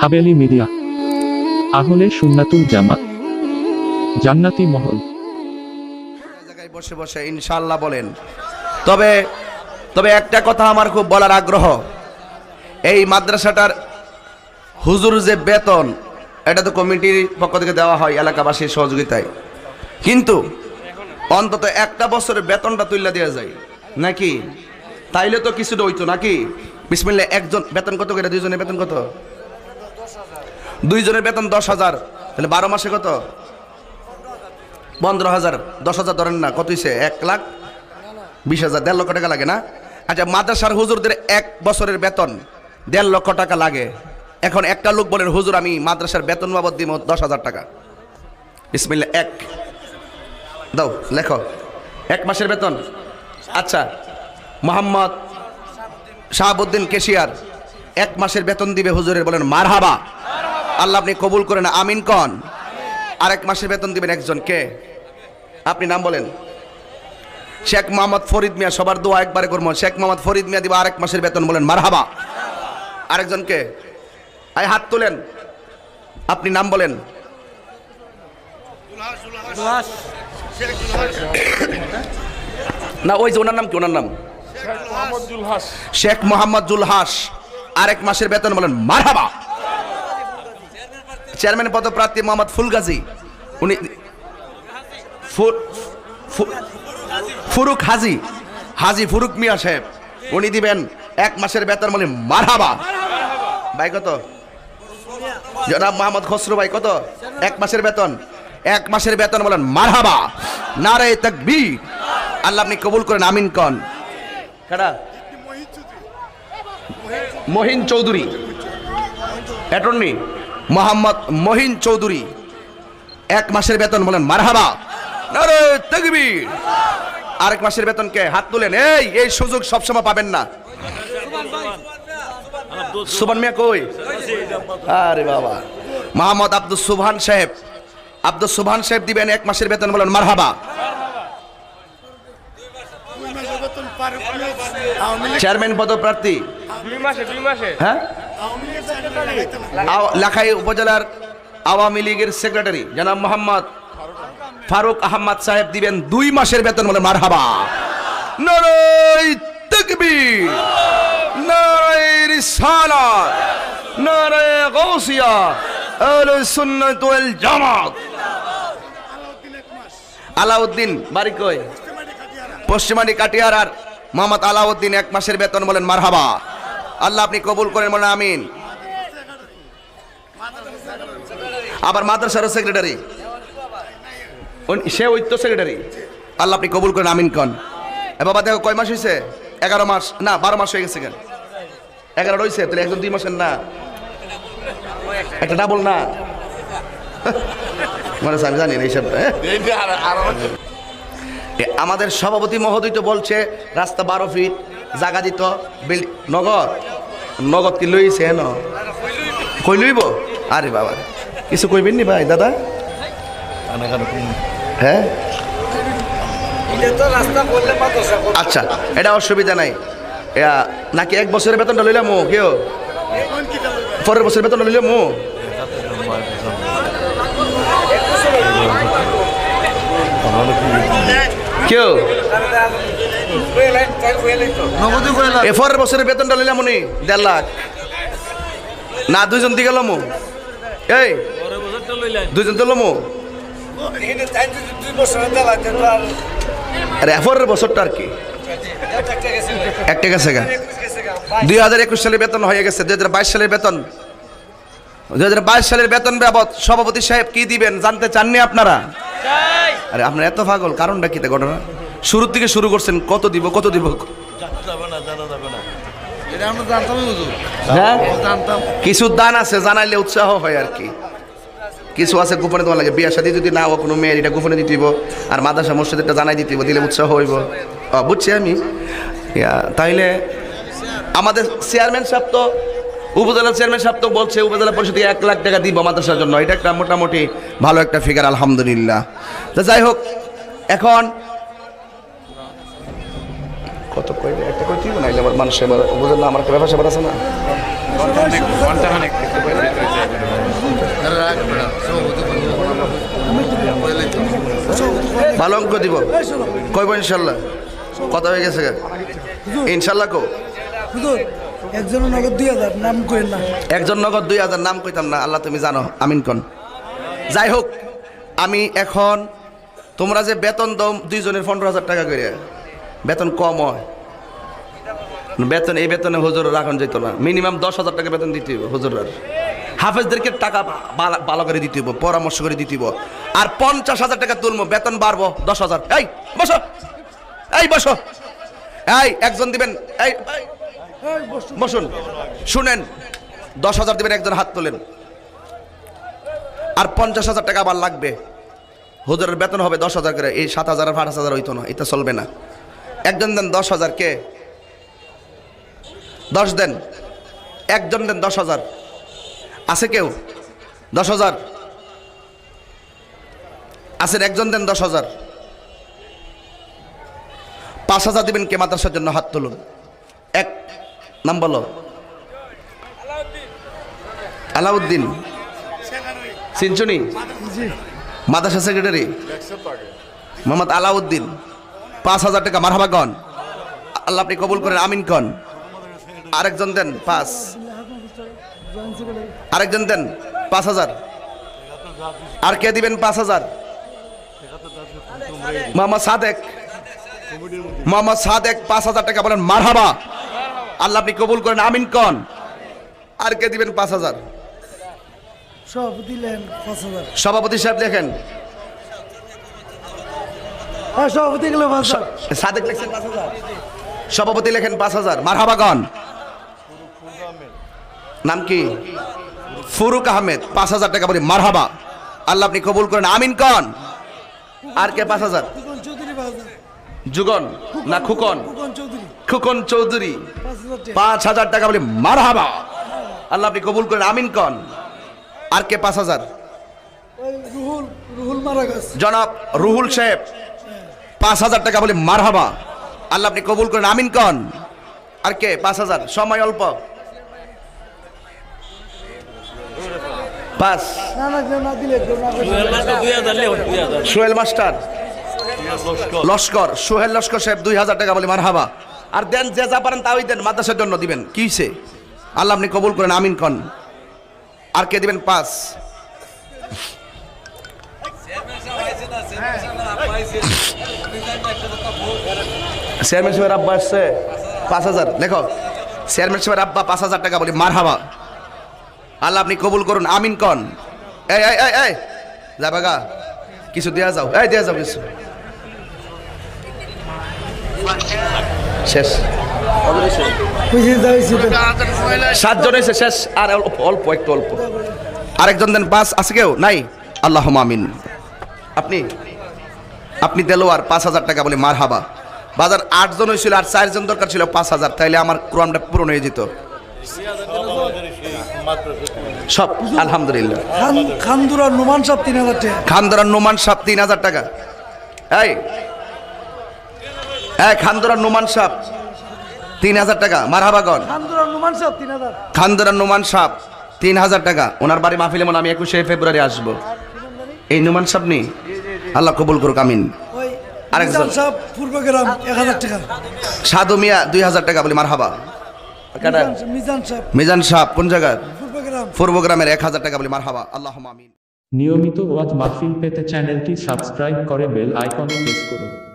Haveli media. আহলে সুন্নাতুল জামাত। জান্নাতি মহল। জায়গায় বসে বসে ইনশাল্লাহ বলেন। তবে তবে একটা কথা আমার খুব বলার আগ্রহ। এই মাদ্রাসাটার হুজুর যে বেতন, এটা তো কমিটির পক্ষ থেকে দেওয়া হয় এলাকাবাসীর সহযোগিতায়। কিন্তু অন্তত একটা বছরের বেতনটা তুললা দেওয়া যায়। নাকি? তাইলে তো কিছুটা হইতো নাকি? বিসমিল্লা একজন, বেতন কত করে দুইজনের বেতন কত? দুইজনের বেতন দশ হাজার। তাহলে বারো মাসে কত? পনেরো হাজার। দশ হাজার ধরেন না, কত হয়েছে এক লাখ? বিশ হাজার, দেড় লক্ষ টাকা লাগে না? আচ্ছা মাদ্রাসার হুজুরদের এক বছরের বেতন দেড় লক্ষ টাকা লাগে। এখন একটা লোক বলেন, হুজুর, আমি মাদ্রাসার বেতন বাবদ দিব দশ হাজার টাকা। ইসমিল্লা এক। দাও, লেখো। এক মাসের বেতন। আচ্ছা মোহাম্মদ শাহাবুদ্দিন কেশিয়ার, এক মাসের বেতন দিবে হুজুরের বলেন, মারহাবা। আল্লাহ আপনি কবুল করেন আমিন কন। আরেক মাসের বেতন দিবেন একজন কে? আপনি নাম বলেন। শেখ মোহাম্মদ ফরিদ মিয়া সবার দোয়া একবারে করব। শেখ মোহাম্মদ ফরিদ মিয়া দিবা আরেক মাসের বেতন বলেন মারহাবা। আরেকজনকে আই হাত তোলেন। আপনি নাম বলেন। না ওই যে ওনার নাম কি ওনার নাম? শেখ মোহাম্মদ জুলহাস। আরেক মাসের বেতন বলেন মারহাবা। চেয়ারম্যান পদপ্রার্থী মোহাম্মদ ফুলগাজী। উনি ফুরুক হাজি। হাজি ফুরুক মিয়া সাহেব, উনি দিবেন এক মাসের বেতন বলে মারহাবা। ভাই, কত? জনাব মোহাম্মদ খসরু ভাই, কত? এক মাসের বেতন। এক মাসের বেতন বলেন মারহাবা। নারে তাকবীর। আল্লাহ আপনি কবুল করেন, আমিন কন। কারা? মহিন চৌধুরী। অ্যাটর্নি মোহাম্মদ মহিন চৌধুরী। এক মাসের বেতন বলেন মারহাবা। নারে তাকবীর। আরেক মাসের বেতন কে হাত তুলেন এই এই সুযোগ সবসময় পাবেন না। সুবান মিয়া কই? আরে বাবা। মোহাম্মদ আব্দুল সুবহান সাহেব। আব্দুল সুবহান সাহেব দিবেন এক মাসের বেতন বলেন মারহাবা। চেয়ারম্যান পদপ্রার্থী। দুই মাসে দুই মাসে। হ্যাঁ? লাখাই উপজেলার আওয়ামী লীগের সেক্রেটারি জনাব মোহাম্মদ ফারুক আহমদ সাহেব দিবেন দুই মাসের বেতন বলে ওয়াল জামাত। আলাউদ্দিন বাড়ি পশ্চিমানি কাটিয়ার আর মোহাম্মদ আলাউদ্দিন এক মাসের বেতন বলেন মারহাবা। আল্লাহ আপনি কবুল করেন বলেন আমিন। আবার মাদ্রাসারও সেক্রেটারি সে ঐত্য সেক্রেটারি আল্লাহ আপনি কবুল করেন আমিন কন। এ বাবা দেখো কয় মাস হয়েছে এগারো মাস। না বারো মাস হয়ে গেছে কেন? এগারো রয়েছে তাহলে একজন দুই মাসের না? একটা ডাবল না? মানে আমি জানি না এইসব হ্যাঁ? আমাদের সভাপতি মহোদয় তো বলছে রাস্তা বারো ফিট জাগা দিত নগদ। নগদ কি লইছে হেন কই লইব? আরে বাবা কিছু কইবেন নি ভাই দাদা? হ্যাঁ? আচ্ছা এটা অসুবিধা নাই। এয়া, নাকি এক বছরের বেতনটা লইলাম ও কেউ পরের বছরের বেতনটা লইলাম ও কেউ এ পরের বছরের বেতনটা লইলাম উনি দেড় লাখ। না দুইজন দিয়ে গেলাম এই দুইজন তো লমো। আরে পরের বছরটা আর কি? একটা গেছে গা। দুই হাজার একুশ সালের বেতন হয়ে গেছে দুই হাজার বাইশ সালের বেতন। দুই হাজার বাইশ সালের বেতন বাবদ সভাপতি সাহেব কি দিবেন জানতে চাননি আপনারা? আরে আপনার এত পাগল কারণটা কি তা ঘটনা? শুরুর থেকে শুরু করছেন কত দিব কত দিব? হ্যাঁ? কিছু দান আছে জানাইলে উৎসাহ হয় আর কি। কিছু আছে গোপনে তোমার লাগে বিয়া শাদী যদি না ও কোনো মেয়ের এটা গোপনে দিতে আর মাদ্রাসা মসজিদটা জানাই দিতে দিলে উৎসাহ হইব। বুঝছি আমি। তাইলে আমাদের চেয়ারম্যান সাহেব তো উপজেলা চেয়ারম্যান সাহেব তো বলছে উপজেলা পরিষদে এক লাখ টাকা দিব মাদ্রাসার জন্য। এটা একটা মোটামুটি ভালো একটা ফিগার আলহামদুলিল্লাহ। তো যাই হোক এখন কত কইলে একটা কই দিব নাইলে আমার মানুষ উপজেলা আমার একটা ব্যবসা আছে না? ভালো অঙ্ক দিব। কইব ইনশাল্লাহ। কথা হয়ে গেছে ইনশাল্লাহ কো হুজুর একজনের নগদ দুই হাজার নাম করেন না। একজন নগদ দুই হাজার নাম কইতাম না। আল্লাহ তুমি জানো আমিন কন। যাই হোক আমি এখন তোমরা যে বেতন দম দুইজনের পনেরো হাজার টাকা করে বেতন কম হয়। বেতন, এই বেতনে হুজুর রাখন যেত না। মিনিমাম দশ হাজার টাকা বেতন দিতে হইব হুজুরার। হাফেজদেরকে টাকা ভালো- করে দিতে হইব, পরামর্শ করে দিতে হইব। আর পঞ্চাশ হাজার টাকা তুলবো, বেতন বাড়বো, দশ হাজার। এই, বসো। এই বসো। এই, একজন দিবেন। এই, বসুন। শুনেন, দশ হাজার দিবেন, একজন হাত তোলেন। আর পঞ্চাশ হাজার টাকা আবার লাগবে। হুজুরের বেতন হবে দশ হাজার করে, এই সাত হাজার আর পাঁচ হাজার হইতো না, এটা চলবে না। একজন দেন দশ হাজার, কে? দশ দেন। একজন দেন দশ হাজার। আছে কেউ? দশ হাজার। আছেন, একজন দেন দশ হাজার। পাঁচ হাজার দিবেন কে মাদ্রাসার জন্য? হাত তুলুন। এক নাম বলো আলাউদ্দিন। সিনচুনি। মাদ্রাসা সেক্রেটারি। মোহাম্মদ আলাউদ্দিন। পাঁচ হাজার টাকা মারহাবা কন। আল্লাহ আপনি কবুল করেন আমিন কন। আরেকজন দেন পাঁচ। আরেকজন দেন পাঁচ হাজার। আর কে দিবেন পাঁচ হাজার? মোহাম্মদ সাদেক। মোহাম্মদ সাদেক পাঁচ হাজার টাকা বলেন মারহাবা। আল্লাহ আপনি কবুল করেন আমিন কন। আর কে দিবেন পাঁচ হাজার? সভাপতি সাহেব দেখেন সভাপতি গেলে সাদেক লেখছেন পাঁচ হাজার। সভাপতি লেখেন পাঁচ হাজার। মারহাবাগন নাম কি? ফুরুক আহমেদ। পাঁচ হাজার টাকা বলি মারহাবা। আল্লাহ আপনি কবুল করেন। আমিন কন। আর কে পাঁচ হাজার? যুগন। না খুকন। খুকন চৌধুরী। পাঁচ হাজার টাকা। বলি মারহাবা। আল্লাহ আপনি কবুল করেন। আমিন কন। আর কে পাঁচ হাজার? জনাব রুহুল সাহেব। পাঁচ হাজার টাকা বলে মার মারহাবা। আল্লাহ আপনি কবুল করেন, আমিন কন। আর কে? পাঁচ হাজার। সময় অল্প। সোহেল মাস্টার। লস্কর। সোহেল লস্কর দুই হাজার টাকা বলে আর দেন, যে যা পারেন দেন, মাদ্রাসার জন্য দিবেন। আল্লাহ আপনি কবুল করেন, আমিন কন। আর কে দিবেন? পাঁচ। চেয়ারম্যান সাহেবের আব্বা আসছে। পাঁচ হাজার। লেখো। চেয়ারম্যান সাহেবের আব্বা পাঁচ হাজার টাকা বলি মার হাবা আল্লাহ আপনি কবুল করুন, আমিন কন। এই এই এই এই। যাবা গা কিছু দেয়া যাও। এই, দেয়া যাও কিছু। শেষ। সাতজন শেষ, আর অল্প অল্প। নাই? আল্লাহ আপনি? আপনি দেলোয়ার, পাঁচ হাজার টাকা বলে মার হাবা বাজার আটজন হয়েছিল আর চারজন দরকার ছিল পাঁচ হাজার। তাইলে আমার কোরআনটা পূরণ হয়ে যেত। সব আলহামদুলিল্লাহ। খান খান্দুরা নোমান তিন হাজার টাকা। নোমান তিন হাজার টাকা। এই নোমান সাপ তিন হাজার টাকা মারহাবাগন খান্দুরা নোমান সব তিন হাজার। টাকা। ওনার বাড়ি মাহফিলে মনে আমি একুশে ফেব্রুয়ারি আসব। এই নোমান সাপ নি? আল্লাহ কবুল করুক আমিন। আরেকজন। মিজান সাহেব পূর্বগ্রাম এক হাজার টাকা। সাধু মিয়া দুই হাজার টাকা বলি মার হাবা মিজান- সাহেব মিজান কোন জায়গার পূর্বগ্রাম পূর্বগ্রামের এক হাজার টাকা বলি মারহাবা। আল্লাহ আমিন। নিয়মিত ওয়াজ মাহফিল পেতে চ্যানেলটি সাবস্ক্রাইব করে বেল আইকনে প্রেস করুন।